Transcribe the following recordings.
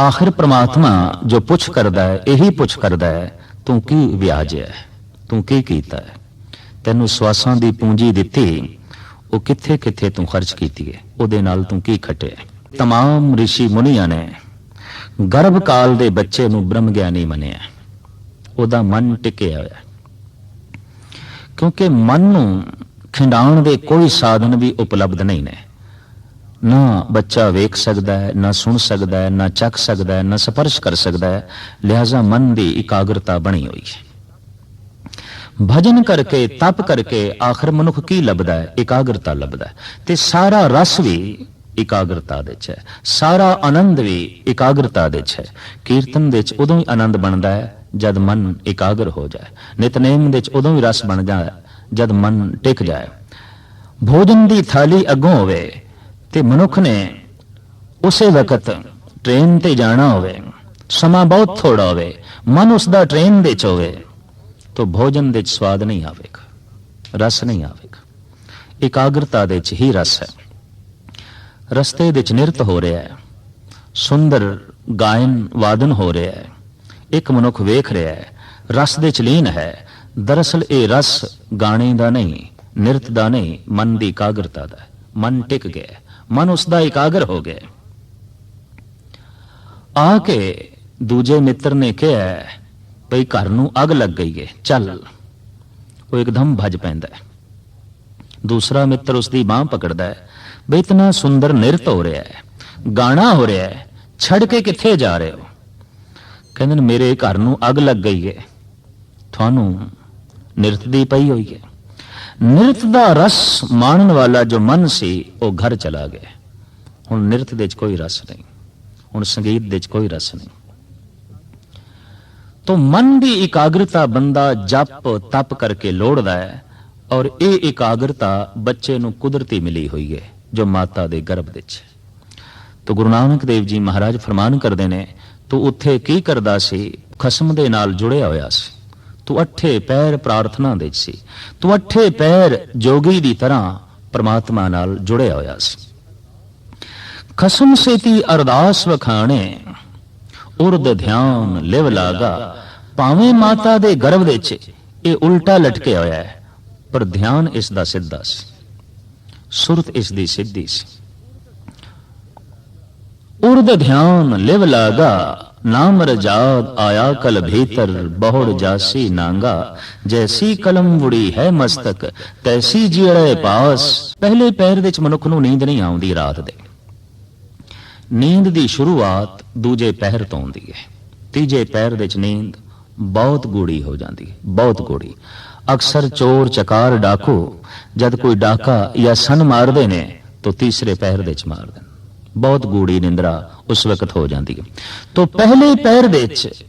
ਆਖਿਰ ਪ੍ਰਮਾਤਮਾ ਜੋ ਪੁੱਛ ਕਰਦਾ ਹੈ, ਇਹੀ ਪੁੱਛ ਕਰਦਾ ਹੈ, ਤੂੰ ਕੀ ਵਿਆਜਿਆ ਹੈ? ਤੂੰ ਕੀ ਕੀਤਾ ਹੈ? ਤੈਨੂੰ ਸਵਾਸਾਂ ਦੀ ਪੂੰਜੀ ਦਿੱਤੀ, ਉਹ ਕਿੱਥੇ ਕਿੱਥੇ ਤੂੰ ਖਰਚ ਕੀਤੀ ਹੈ? ਉਹਦੇ ਨਾਲ ਤੂੰ ਕੀ ਖਟਿਆ ਤਮਾਮ ઋષਿ ਮੁਨੀਆਂ ਨੇ ਗਰਭ ਕਾਲ ਦੇ ਬੱਚੇ ਨੂੰ ਬ੍ਰਹਮ ਗਿਆਨੀ ਮੰਨਿਆ। ਉਹਦਾ ਮਨ ਟਿਕਿਆ ਹੋਇਆ। ਕਿਉਂਕਿ ਮਨ ਨੂੰ ਖਿੰਡਾਉਣ ਦੇ ਕੋਈ ਸਾਧਨ ਵੀ ਉਪਲਬਧ ਨਹੀਂ ਨੇ। ਨਾ ਬੱਚਾ ਵੇਖ ਸਕਦਾ ਹੈ, ਨਾ ਸੁਣ ਸਕਦਾ ਹੈ, ਨਾ ਚੱਕ ਸਕਦਾ ਹੈ, ਨਾ ਸਪਰਸ਼ ਕਰ ਸਕਦਾ ਹੈ, ਲਿਹਾਜ਼ਾ ਮਨ ਦੀ ਇਕਾਗਰਤਾ ਬਣੀ ਹੋਈ ਹੈ। ਭਜਨ ਕਰਕੇ, ਤਪ ਕਰਕੇ ਆਖਰ ਮਨੁੱਖ ਕੀ ਲੱਭਦਾ ਹੈ? ਇਕਾਗਰਤਾ ਲੱਭਦਾ ਹੈ। ਤੇ ਸਾਰਾ ਰਸ ਵੀ ਇਕਾਗਰਤਾ ਦੇ ਚ ਹੈ। ਸਾਰਾ ਆਨੰਦ ਵੀ ਇਕਾਗਰਤਾ ਦੇ ਚ ਹੈ। ਕੀਰਤਨ ਦੇ ਚ ਉਦੋਂ ਹੀ ਆਨੰਦ ਬਣਦਾ ਹੈ, ਜਦ ਮਨ ਇਕਾਗਰ ਹੋ ਜਾਏ। ਨਿਤਨੇਮ ਦੇ ਚ ਉਦੋਂ ਹੀ ਰਸ ਬਣ ਜਾਏ ਜਦ ਮਨ ਟਿਕ ਜਾਏ। ਭੋਜਨ ਦੀ ਥਾਲੀ ਅੱਗੋਂ ਹੋਵੇ ਤੇ ਮਨੁੱਖ ਨੇ ਉਸੇ ਵਕਤ ਟ੍ਰੇਨ ਤੇ ਜਾਣਾ ਹੋਵੇ, ਸਮਾਂ ਬਹੁਤ ਥੋੜਾ ਹੋਵੇ, ਮਨ ਉਸ ਦਾ ਟ੍ਰੇਨ ਦੇ ਚ ਹੋਵੇ, ਤਾਂ ਭੋਜਨ ਦੇ ਚ ਸਵਾਦ ਨਹੀਂ ਆਵੇਗਾ, ਰਸ ਨਹੀਂ ਆਵੇਗਾ। ਇਕਾਗਰਤਾ ਦੇ ਚ ਹੀ ਰਸ ਹੈ। ਰਸਤੇ ਦੇ ਚ ਨਿਰਤ ਹੋ ਰਿਹਾ ਹੈ। ਸੁੰਦਰ ਗਾਇਨ ਵਾਦਨ ਹੋ ਰਿਹਾ ਹੈ। ਇੱਕ ਮਨੁੱਖ ਵੇਖ ਰਿਹਾ ਹੈ, ਰਸ ਦੇ ਚ ਲੀਨ ਹੈ। ਦਰਅਸਲ ਇਹ ਰਸ ਗਾਣੇ ਦਾ ਨਹੀਂ, ਨਿਰਤ ਦਾ ਨਹੀਂ, ਮਨ ਦੀ ਇਕਾਗਰਤਾ ਦਾ ਮਨ ਟਿਕ ਗਿਆ ਮਨ ਉਸ ਦਾ ਇਕਾਗਰ ਹੋ ਗਿਆ ਆ ਕੇ ਦੂਜੇ ਮਿੱਤਰ ਨੇ ਕਿਹਾ, ਭਈ ਘਰ ਨੂੰ ਅੱਗ ਲੱਗ ਗਈ ਹੈ ਚੱਲ। ਉਹ ਇੱਕਦਮ ਭੱਜ ਪੈਂਦਾ ਹੈ। ਦੂਸਰਾ ਮਿੱਤਰ ਉਸ ਦੀ ਬਾਹ ਪਕੜਦਾ ਹੈ ਬਈ ਇਤਨਾ ਸੁੰਦਰ ਨਿਰਤ ਹੋ ਰਿਹਾ ਹੈ, ਗਾਣਾ ਹੋ ਰਿਹਾ ਹੈ, ਛੱਡ ਕੇ ਕਿੱਥੇ ਜਾ ਰਹੇ ਹੋ? ਕਹਿੰਦੇ ਨੇ, ਮੇਰੇ ਘਰ ਨੂੰ ਅੱਗ ਲੱਗ ਗਈ ਹੈ ਤੁਹਾਨੂੰ ਨਿਰਤ ਦੀ ਪਈ ਹੋਈ ਹੈ ਨਿਰਤ ਦਾ ਰਸ ਮਾਣਨ ਵਾਲਾ ਜੋ ਮਨ ਸੀ, ਉਹ ਘਰ ਚਲਾ ਗਿਆ। ਹੁਣ ਨਿਰਤ ਦੇ ਵਿੱਚ ਕੋਈ ਰਸ ਨਹੀਂ। ਹੁਣ ਸੰਗੀਤ ਦੇ ਵਿੱਚ ਕੋਈ ਰਸ ਨਹੀਂ। ਤੋ ਮਨ ਦੀ ਇਕਾਗਰਤਾ ਬੰਦਾ ਜਪ, ਤਪ ਕਰਕੇ ਲੋੜਦਾ ਹੈ ਔਰ ਇਹ ਇਕਾਗਰਤਾ ਬੱਚੇ ਨੂੰ ਕੁਦਰਤੀ ਮਿਲੀ ਹੋਈ ਹੈ, ਜੋ ਮਾਤਾ ਦੇ ਗਰਭ ਵਿੱਚ। ਤੋ ਗੁਰੂ ਨਾਨਕ ਦੇਵ ਜੀ ਮਹਾਰਾਜ ਫਰਮਾਨ ਕਰਦੇ ਨੇ, ਤੂੰ ਉੱਥੇ ਕੀ ਕਰਦਾ ਸੀ? ਖਸਮ ਦੇ ਨਾਲ ਜੁੜਿਆ ਹੋਇਆ ਸੀ। ਤੂੰ ਅੱਠੇ ਪੈਰ ਪ੍ਰਾਰਥਨਾ ਦੇ ਸੀ। ਤੂੰ ਅੱਠੇ ਪੈਰ ਜੋਗੀ ਦੀ ਤਰ੍ਹਾਂ ਪ੍ਰਮਾਤਮਾ ਨਾਲ ਜੁੜਿਆ ਹੋਇਆ ਸੀ। ਖਸਮ ਸੇਤੀ ਅਰਦਾਸ ਵਖਾਣੇ, ਉਰਦ ਧਿਆਨ ਲਿਵ ਲਾਗਾ, ਭਾਵੇਂ ਮਾਤਾ ਦੇ ਗਰਭ ਦੇ 'ਚ ਇਹ ਉਲਟਾ ਲਟਕਿਆ ਹੋਇਆ ਹੈ, ਪਰ ਧਿਆਨ ਇਸ ਦਾ ਸਿੱਧਾ ਸੀ। ਸੁਰਤ ਇਸ ਦੀ ਸਿੱਧੀ ਸੀ। ਉਰਦ ਧਿਆਨ ਲਿਵ ਲਾਗਾ ਨਾਮ ਰਜਾਦ ਆਇਆ ਕਲ ਭੀਤਰ, ਬਹੁੜ ਜਾਸੀ ਨਾਂਗਾ। ਜੈਸੀ ਕਲਮ ਵੁੜੀ ਹੈ ਮਸਤਕ, ਤੈਸੀ ਜੀੜੇ ਪਾਸ। ਪਹਿਲੇ ਪੈਰ ਵਿੱਚ ਮਨੁੱਖ ਨੂੰ ਨੀਂਦ ਨਹੀਂ ਆਉਂਦੀ ਰਾਤ ਦੇ। ਨੀਂਦ ਦੀ ਸ਼ੁਰੂਆਤ ਦੂਜੇ ਪਹਿਰ ਤੋਂ ਹੁੰਦੀ ਹੈ। ਤੀਜੇ ਪਹਿਰ ਵਿੱਚ ਨੀਂਦ ਬਹੁਤ ਗੂੜੀ ਹੋ ਜਾਂਦੀ ਹੈ, ਬਹੁਤ ਗੂੜੀ। ਅਕਸਰ ਚੋਰ ਚਕਾਰ ਡਾਕੂ, ਜਦ ਕੋਈ ਡਾਕਾ ਜਾਂ ਸਨ ਮਾਰਦੇ ਨੇ, ਤਾਂ ਤੀਸਰੇ ਪਹਿਰ ਵਿੱਚ ਮਾਰਦੇ ਨੇ। ਬਹੁਤ ਗੂੜੀ ਨਿੰਦਰਾ ਉਸ ਵਕਤ ਹੋ ਜਾਂਦੀ ਹੈ। ਤੋਂ ਪਹਿਲੇ ਪੈਰ ਵਿੱਚ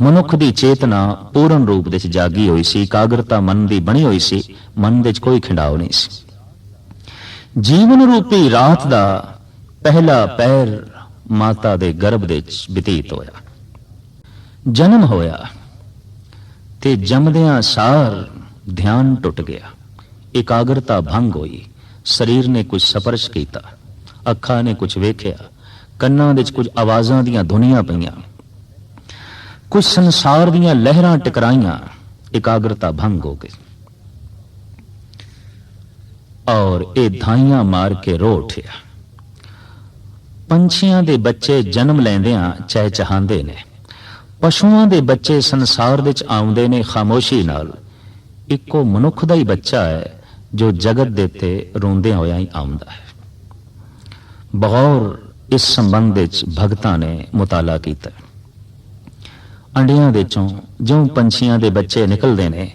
ਮਨੁੱਖ ਦੀ ਚੇਤਨਾ ਪੂਰਨ ਰੂਪ ਵਿੱਚ ਜਾਗੀ ਹੋਈ ਸੀ, ਇਕਾਗਰਤਾ ਮਨ ਦੀ ਬਣੀ ਹੋਈ ਸੀ, ਮਨ ਵਿੱਚ ਕੋਈ ਖਿੰਡਾਓ ਨਹੀਂ ਸੀ। ਜੀਵਨ ਰੂਪੀ ਰਾਤ ਦਾ ਪਹਿਲਾ ਪੈਰ ਮਾਤਾ ਦੇ ਗਰਭ ਦੇ ਵਿੱਚ ਬਤੀਤ ਹੋਇਆ। ਜਨਮ ਹੋਇਆ ਤੇ ਜੰਮਦਿਆਂ ਸਾਰ ਧਿਆਨ ਟੁੱਟ ਗਿਆ। ਇਕਾਗਰਤਾ ਭੰਗ ਹੋਈ। ਸਰੀਰ ਨੇ ਕੁਝ ਸਪਰਸ਼ ਕੀਤਾ। ਅੱਖਾਂ ਨੇ ਕੁਝ ਵੇਖਿਆ, ਕੰਨਾਂ ਵਿੱਚ ਕੁਝ ਆਵਾਜ਼ਾਂ ਦੀਆਂ ਧੁਨੀਆਂ ਪਈਆਂ। ਕੁਝ ਸੰਸਾਰ ਦੀਆਂ ਲਹਿਰਾਂ ਟਕਰਾਈਆਂ, ਇਕਾਗਰਤਾ ਭੰਗ ਹੋ ਗਈ। ਔਰ ਇਹ ਧਾਈਆਂ ਮਾਰ ਕੇ ਰੋ ਉਠਿਆ। ਪੰਛੀਆਂ ਦੇ ਬੱਚੇ ਜਨਮ ਲੈਂਦਿਆਂ ਚਾਹ ਚਾਹੰਦੇ ਨੇ। ਪਸ਼ੂਆਂ ਦੇ ਬੱਚੇ ਸੰਸਾਰ ਵਿੱਚ ਆਉਂਦੇ ਨੇ ਖਾਮੋਸ਼ੀ ਨਾਲ। ਇੱਕੋ ਮਨੁੱਖ ਦਾ ਹੀ ਬੱਚਾ ਹੈ, ਜੋ ਜਗਤ ਦੇ ਤੇ ਰੋਂਦਿਆਂ ਹੋਇਆ ਹੀ ਆਉਂਦਾ ਹੈ। ਬਗੌਰ ਇਸ ਸੰਬੰਧ ਵਿੱਚ ਭਗਤਾਂ ਨੇ ਮੁਤਾਲਾ ਕੀਤਾ। ਅੰਡਿਆਂ ਦੇ ਚੋਂ ਜਿਉਂ ਪੰਛੀਆਂ ਦੇ ਬੱਚੇ ਨਿਕਲਦੇ ਨੇ,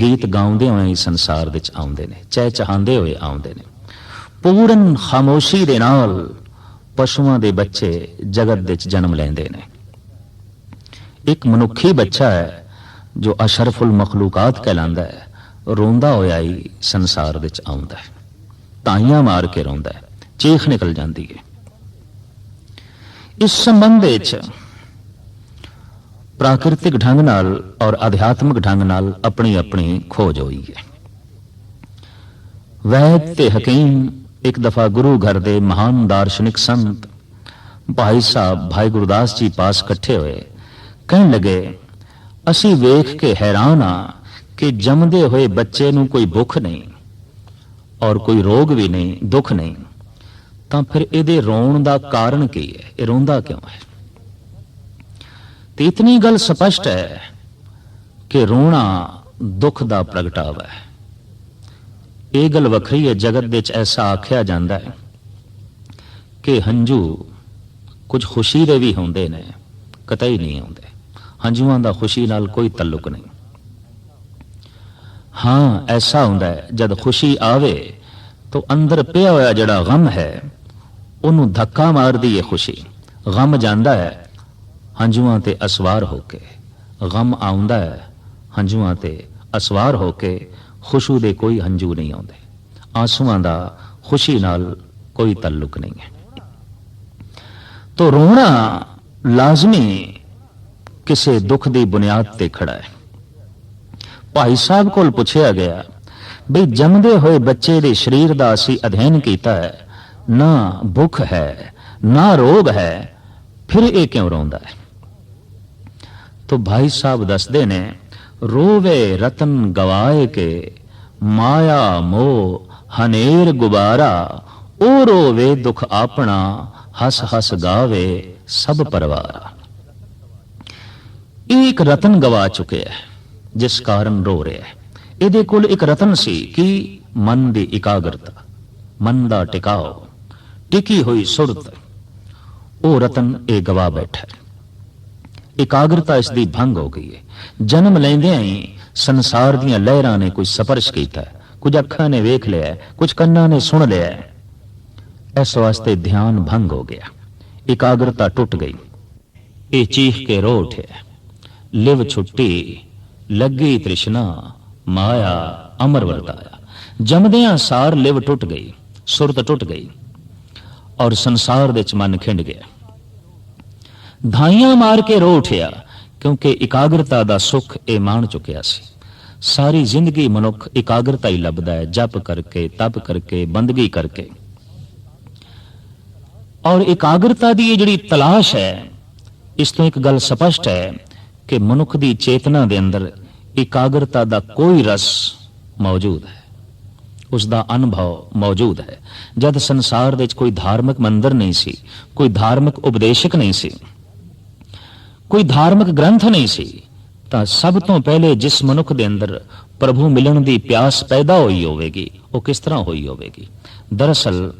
ਗੀਤ ਗਾਉਂਦੇ ਹੋਏ ਸੰਸਾਰ ਵਿੱਚ ਆਉਂਦੇ ਨੇ, ਚਹਿ ਚਹਾਉਂਦੇ ਹੋਏ ਆਉਂਦੇ ਨੇ। ਪੂਰਨ ਖਾਮੋਸ਼ੀ ਦੇ ਨਾਲ ਪਸ਼ੂਆਂ ਦੇ ਬੱਚੇ ਜਗਤ ਵਿੱਚ ਜਨਮ ਲੈਂਦੇ ਨੇ। ਇੱਕ ਮਨੁੱਖੀ ਬੱਚਾ ਹੈ, ਜੋ ਅਸ਼ਰਫੁਲ ਮਖਲੂਕਾਤ ਕਹਿਲਾਂਦਾ ਹੈ, ਰੋਂਦਾ ਹੋਇਆ ਹੀ ਸੰਸਾਰ ਵਿੱਚ ਆਉਂਦਾ ਹੈ। ਤਾਈਆਂ ਮਾਰ ਕੇ ਰੋਂਦਾ ਹੈ। ਚੀਖ ਨਿਕਲ ਜਾਂਦੀ ਹੈ ਇਸ ਸੰਬੰਧ ਵਿੱਚ ਪ੍ਰਾਕਿਰਤਿਕ ਢੰਗ ਨਾਲ ਔਰ ਅਧਿਆਤਮਿਕ ਢੰਗ ਨਾਲ ਆਪਣੀ ਆਪਣੀ ਖੋਜ ਹੋਈ ਹੈ ਵੈਦ ਤੇ ਹਕੀਮ ਇੱਕ ਦਫਾ ਗੁਰੂ ਘਰ ਦੇ ਮਹਾਨ ਦਾਰਸ਼ਨਿਕ ਸੰਤ ਭਾਈ ਸਾਹਿਬ ਭਾਈ ਗੁਰਦਾਸ ਜੀ ਪਾਸ ਇਕੱਠੇ ਹੋਏ, ਕਹਿਣ ਲੱਗੇ, ਅਸੀਂ ਵੇਖ ਕੇ ਹੈਰਾਨ ਆ ਕਿ ਜੰਮਦੇ ਹੋਏ ਬੱਚੇ ਨੂੰ ਕੋਈ ਭੁੱਖ ਨਹੀਂ ਔਰ ਕੋਈ ਰੋਗ ਵੀ ਨਹੀਂ, ਦੁੱਖ ਨਹੀਂ। ਤਾਂ ਫਿਰ ਇਹਦੇ ਰੋਣ ਦਾ ਕਾਰਨ ਕੀ ਹੈ? ਇਹ ਰੋਂਦਾ ਕਿਉਂ ਹੈ? ਤੇ ਇਤਨੀ ਗੱਲ ਸਪਸ਼ਟ ਹੈ ਕਿ ਰੋਣਾ ਦੁੱਖ ਦਾ ਪ੍ਰਗਟਾਵਾ ਹੈ। ਇਹ ਗੱਲ ਵੱਖਰੀ ਹੈ, ਜਗਤ ਵਿੱਚ ਐਸਾ ਆਖਿਆ ਜਾਂਦਾ ਹੈ ਕਿ ਹੰਝੂ ਕੁਝ ਖੁਸ਼ੀ ਦੇ ਵੀ ਹੁੰਦੇ ਨੇ, ਕਤਈ ਨਹੀਂ ਹੁੰਦੇ ਹੰਝੂਆਂ ਦਾ ਖੁਸ਼ੀ ਨਾਲ ਕੋਈ ਤਾਲੁਕ ਨਹੀਂ। ਹਾਂ, ਐਸਾ ਹੁੰਦਾ ਹੈ, ਜਦ ਖੁਸ਼ੀ ਆਵੇ ਤਾਂ ਅੰਦਰ ਪਿਆ ਹੋਇਆ ਜਿਹੜਾ ਗਮ ਹੈ ਉਹਨੂੰ ਧੱਕਾ ਮਾਰਦੀ ਹੈ ਖੁਸ਼ੀ। ਗਮ ਜਾਂਦਾ ਹੈ, ਹੰਝੂਆਂ ਤੇ ਅਸਵਾਰ ਹੋ ਕੇ। ਗਮ ਆਉਂਦਾ ਹੈ, ਹੰਝੂਆਂ ਤੇ ਅਸਵਾਰ ਹੋ ਕੇ, ਖੁਸ਼ੂ ਦੇ ਕੋਈ ਹੰਝੂ ਨਹੀਂ ਆਉਂਦੇ। ਆਂਸੂਆਂ ਦਾ ਖੁਸ਼ੀ ਨਾਲ ਕੋਈ ਤਾਲੁਕ ਨਹੀਂ ਹੈ। ਤੋ ਰੋਣਾ ਲਾਜ਼ਮੀ ਕਿਸੇ ਦੁੱਖ ਦੀ ਬੁਨਿਆਦ ਤੇ ਖੜਾ ਹੈ। ਭਾਈ ਸਾਹਿਬ ਕੋਲ ਪੁੱਛਿਆ ਗਿਆ, ਬਈ ਜੰਮਦੇ ਹੋਏ ਬੱਚੇ ਦੇ ਸਰੀਰ ਦਾ ਅਸੀਂ ਅਧਿਐਨ ਕੀਤਾ ਹੈ ਨਾ ਭੁੱਖ ਹੈ, ਨਾ ਰੋਗ ਹੈ, ਫਿਰ ਇਹ ਕਿਉਂ ਰੋਂਦਾ ਹੈ? ਤੋ ਭਾਈ ਸਾਹਿਬ ਦੱਸਦੇ ਨੇ, ਰੋਵੇ ਰਤਨ ਗਵਾਏ ਕੇ, ਮਾਇਆ ਮੋਹ ਹਨੇਰ ਗੁਬਾਰਾ, ਉਹ ਰੋਵੇ ਦੁਖ ਆਪਣਾ, ਹਸ ਹਸ ਗਾਵੇ ਸਭ ਪਰਵਾਰਾ। ਇਹ ਇੱਕ ਰਤਨ ਗਵਾ ਚੁੱਕਿਆ ਹੈ, ਜਿਸ ਕਾਰਨ ਰੋ ਰਿਹਾ ਹੈ। ਇਹਦੇ ਕੋਲ ਇੱਕ ਰਤਨ ਸੀ ਕਿ ਮਨ ਦੀ ਇਕਾਗਰਤਾ, ਮਨ ਦਾ ਟਿਕਾਓ। ਟਿਕੀ ਹੋਈ ਸੁਰਤ ਉਹ ਰਤਨ ਇਹ ਗਵਾ ਬੈਠਾ ਹੈ ਇਕਾਗਰਤਾ ਇਸ ਦੀ ਭੰਗ ਹੋ ਗਈ ਹੈ ਜਨਮ ਲੈਂਦਿਆਂ ਹੀ ਸੰਸਾਰ ਦੀਆਂ ਲਹਿਰਾਂ ਨੇ ਕੋਈ ਸਪਰਸ਼ ਕੀਤਾ ਕੁਝ ਅੱਖਾਂ ਨੇ ਵੇਖ ਲਿਆ ਹੈ, ਕੁਝ ਕੰਨਾਂ ਨੇ ਸੁਣ ਲਿਆ ਇਸ ਵਾਸਤੇ ਧਿਆਨ ਭੰਗ ਹੋ ਗਿਆ ਇਕਾਗਰਤਾ ਟੁੱਟ ਗਈ ਇਹ ਚੀਖ ਕੇ ਰੋ ਉਠਿਆ ਲਿਵ ਛੁੱਟੀ ਲੱਗੀ ਤ੍ਰਿਸ਼ਨਾ ਮਾਇਆ ਅਮਰ ਵਰਤਾਇਆ ਜਮਦਿਆਂ ਸਾਰ ਲਿਵ ਟੁੱਟ ਗਈ ਸੁਰਤ ਟੁੱਟ ਗਈ ਔਰ ਸੰਸਾਰ ਦੇ ਚ ਮਨ ਖਿੰਡ ਗਿਆ। ਧਾਈਆਂ ਮਾਰ ਕੇ ਰੋ ਉਠਿਆ, ਕਿਉਂਕਿ ਇਕਾਗਰਤਾ ਦਾ ਸੁੱਖ ਇਹ ਮਾਣ ਚੁੱਕਿਆ ਸੀ। ਸਾਰੀ ਜ਼ਿੰਦਗੀ ਮਨੁੱਖ ਇਕਾਗਰਤਾ ਹੀ ਲੱਭਦਾ ਹੈ, ਜਪ ਕਰਕੇ, ਤਪ ਕਰਕੇ, ਬੰਦਗੀ ਕਰਕੇ। ਔਰ ਇਕਾਗਰਤਾ ਦੀ ਇਹ ਜਿਹੜੀ ਤਲਾਸ਼ ਹੈ, ਇਸ ਤੋਂ ਇੱਕ ਗੱਲ ਸਪਸ਼ਟ ਹੈ ਕਿ ਮਨੁੱਖ ਦੀ ਚੇਤਨਾ ਦੇ ਅੰਦਰ ਇਕਾਗਰਤਾ ਦਾ ਕੋਈ ਰਸ ਮੌਜੂਦ ਹੈ। ਉਸ ਦਾ ਅਨੁਭਵ ਮੌਜੂਦ ਹੈ। ਜਦ ਸੰਸਾਰ ਵਿੱਚ ਕੋਈ ਧਾਰਮਿਕ ਮੰਦਰ ਨਹੀਂ ਸੀ, ਕੋਈ ਧਾਰਮਿਕ ਉਪਦੇਸ਼ਕ ਨਹੀਂ ਸੀ, ਕੋਈ ਧਾਰਮਿਕ ਗ੍ਰੰਥ ਨਹੀਂ ਸੀ, ਤਾਂ ਸਭ ਤੋਂ ਪਹਿਲੇ ਜਿਸ ਮਨੁੱਖ ਦੇ ਅੰਦਰ ਪ੍ਰਭੂ ਮਿਲਣ ਦੀ ਪਿਆਸ ਪੈਦਾ ਹੋਈ ਹੋਵੇਗੀ, ਉਹ ਕਿਸ ਤਰ੍ਹਾਂ ਹੋਈ ਹੋਵੇਗੀ? ਦਰਅਸਲ,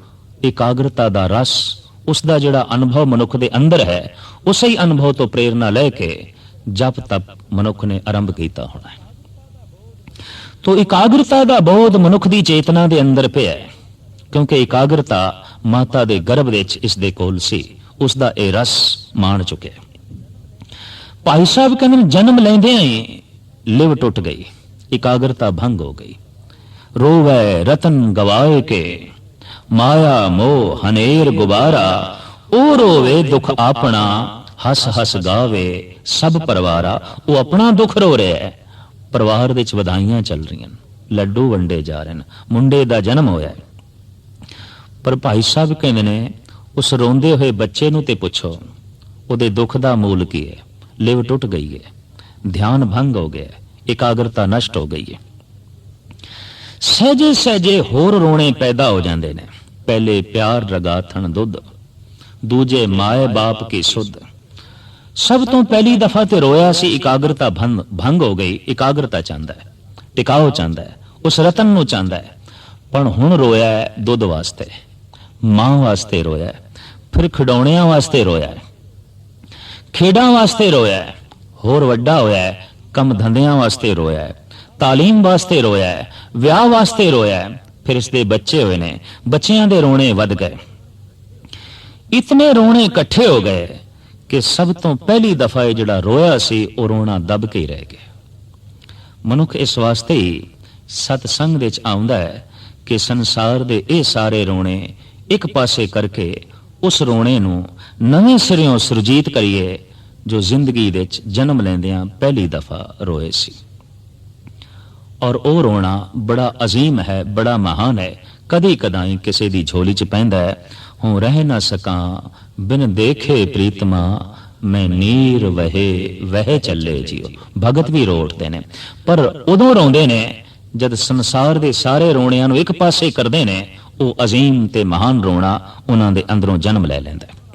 ਇਕਾਗਰਤਾ ਦਾ ਰਸ ਉਸ ਦਾ ਜਿਹੜਾ ਅਨੁਭਵ ਮਨੁੱਖ ਦੇ ਅੰਦਰ ਹੈ, ਉਸੇ ਹੀ ਅਨੁਭਵ ਤੋਂ ਪ੍ਰੇਰਣਾ ਲੈ ਕੇ ਜਪ ਤਪ ਮਨੁੱਖ ਨੇ ਆਰੰਭ ਕੀਤਾ ਹੋਣਾ ਹੈ। ਤੋ ਇਕਾਗਰਤਾ ਦਾ ਬੋਧ ਮਨੁੱਖ ਦੀ ਚੇਤਨਾ ਦੇ ਅੰਦਰ ਪਿਆ ਹੈ, ਕਿਉਂਕਿ ਇਕਾਗਰਤਾ ਮਾਤਾ ਦੇ ਗਰਭ ਵਿੱਚ ਇਸ ਦੇ ਕੋਲ ਸੀ, ਉਸ ਦਾ ਇਹ ਰਸ ਮਾਣ ਚੁੱਕਿਆ ਭਾਈ ਸਾਹਿਬ ਕਹਿੰਦੇ ਜਨਮ ਲੈਂਦਿਆਂ ਹੀ ਲਿਵ ਟੁੱਟ ਗਈ, ਇਕਾਗਰਤਾ ਭੰਗ ਹੋ ਗਈ। ਰੋਵੇ ਰਤਨ ਗਵਾਏ ਕੇ, ਮਾਇਆ ਮੋਹ ਹਨੇਰ ਗੁਬਾਰਾ ਉਹ ਰੋਵੇ ਦੁੱਖ ਆਪਣਾ, ਹਸ ਹਸ ਗਾਵੇ ਸਭ ਪਰਵਾਰਾ ਉਹ ਆਪਣਾ ਦੁੱਖ ਰੋ ਰਿਹਾ ਹੈ। ਪਰਿਵਾਰ ਦੇ ਵਿੱਚ ਵਧਾਈਆਂ ਚੱਲ ਰਹੀਆਂ ਲੱਡੂ ਵੰਡੇ ਜਾ ਰਹੇ ਨੇ। ਮੁੰਡੇ ਦਾ ਜਨਮ ਹੋਇਆ ਹੈ। ਪਰ ਭਾਈ ਸਾਹਿਬ ਕਹਿੰਦੇ ਨੇ? ਉਸ ਰੋਂਦੇ ਹੋਏ ਬੱਚੇ ਨੂੰ ਤੇ ਪੁੱਛੋ ਉਹਦੇ ਦੁੱਖ ਦਾ ਮੂਲ ਕੀ ਹੈ? ਲਿਵ ਟੁੱਟ ਗਈ ਹੈ। ਧਿਆਨ ਭੰਗ ਹੋ ਗਿਆ ਹੈ, ਇਕਾਗਰਤਾ ਨਸ਼ਟ ਹੋ ਗਈ ਹੈ। ਸਹਜੇ ਸਹਜੇ ਹੋਰ ਰੋਣੇ ਪੈਦਾ ਹੋ ਜਾਂਦੇ ਨੇ। ਪਹਿਲੇ ਪਿਆਰ ਰਗਾਥਣ ਦੁੱਧ ਦੂਜੇ ਮਾਏ ਬਾਪ ਕੀ ਸੁੱਧ। ਸਭ ਤੋਂ ਪਹਿਲੀ ਦਫਾ ਤੇ ਰੋਇਆ ਸੀ ਇਕਾਗਰਤਾ ਭੰਗ ਭੰਗ ਹੋ ਗਈ, ਇਕਾਗਰਤਾ ਚਾਹੁੰਦਾ ਹੈ, ਟਿਕਾਓ ਚਾਹੁੰਦਾ ਹੈ, ਉਸ ਰਤਨ ਨੂੰ ਚਾਹੁੰਦਾ ਹੈ। ਪਰ ਹੁਣ ਰੋਇਆ ਹੈ ਦੁੱਧ ਵਾਸਤੇ, ਮਾਂ ਵਾਸਤੇ ਰੋਇਆ ਹੈ, ਫਿਰ ਖਿਡੌਣਿਆਂ ਵਾਸਤੇ ਰੋਇਆ ਹੈ, ਖੇਡਾਂ ਵਾਸਤੇ ਰੋਇਆ ਹੈ, ਹੋਰ ਵੱਡਾ ਹੋਇਆ ਹੈ, ਕੰਮ ਧੰਦਿਆਂ ਵਾਸਤੇ ਰੋਇਆ ਹੈ, ਤਾਲੀਮ ਵਾਸਤੇ ਰੋਇਆ ਹੈ, ਵਿਆਹ ਵਾਸਤੇ ਰੋਇਆ ਹੈ, ਫਿਰ ਇਸ ਦੇ ਬੱਚੇ ਹੋਏ ਨੇ, ਬੱਚਿਆਂ ਦੇ ਰੋਣੇ ਵੱਧ ਗਏ। ਇਤਨੇ ਰੋਣੇ ਇਕੱਠੇ ਹੋ ਗਏ ਕਿ ਸਭ ਤੋਂ ਪਹਿਲੀ ਦਫਾ ਇਹ ਜਿਹੜਾ ਰੋਇਆ ਸੀ, ਉਹ ਰੋਣਾ ਦਬ ਕੇ ਹੀ ਰਹਿ ਗਿਆ। ਮਨੁੱਖ ਇਸ ਵਾਸਤੇ ਹੀ ਸਤਸੰਗ ਵਿੱਚ ਆਉਂਦਾ ਹੈ ਕਿ ਸੰਸਾਰ ਦੇ ਇਹ ਸਾਰੇ ਰੋਣੇ ਇੱਕ ਪਾਸੇ ਕਰਕੇ ਉਸ ਰੋਣੇ ਨੂੰ ਨਵੇਂ ਸਿਰਿਓਂ ਸੁਰਜੀਤ ਕਰੀਏ, ਜੋ ਜ਼ਿੰਦਗੀ ਵਿੱਚ ਜਨਮ ਲੈਂਦਿਆਂ ਪਹਿਲੀ ਦਫਾ ਰੋਏ ਸੀ। ਔਰ ਉਹ ਰੋਣਾ ਬੜਾ ਅਜ਼ੀਮ ਹੈ, ਬੜਾ ਮਹਾਨ ਹੈ। ਕਦੀ ਕਦਾਈ ਕਿਸੇ ਦੀ ਝੋਲੀ 'ਚ ਪੈਂਦਾ ਹੈ। ਹੂੰ ਰਹਿ ਨਾ ਸਕਾਂ ਬਿਨ ਦੇਖੇ ਪ੍ਰੀਤਮਾ ਮੈਂ ਨੀਰ ਵਹੇ ਵਹਿ ਚੱਲੇ ਜੀਓ ਭਗਤ ਵੀ ਰੋੜਦੇ ਨੇ। ਪਰ ਉਦੋਂ ਰੋਂਦੇ ਨੇ, ਜਦ ਸੰਸਾਰ ਦੇ ਸਾਰੇ ਰੋਣਿਆਂ ਨੂੰ ਇੱਕ ਪਾਸੇ ਕਰਦੇ ਨੇ, ਉਹ ਅਜ਼ੀਮ ਤੇ ਮਹਾਨ ਰੋਣਾ, ਉਹਨਾਂ ਦੇ ਅੰਦਰੋਂ ਜਨਮ ਲੈ ਲੈਂਦਾ ਹੈ।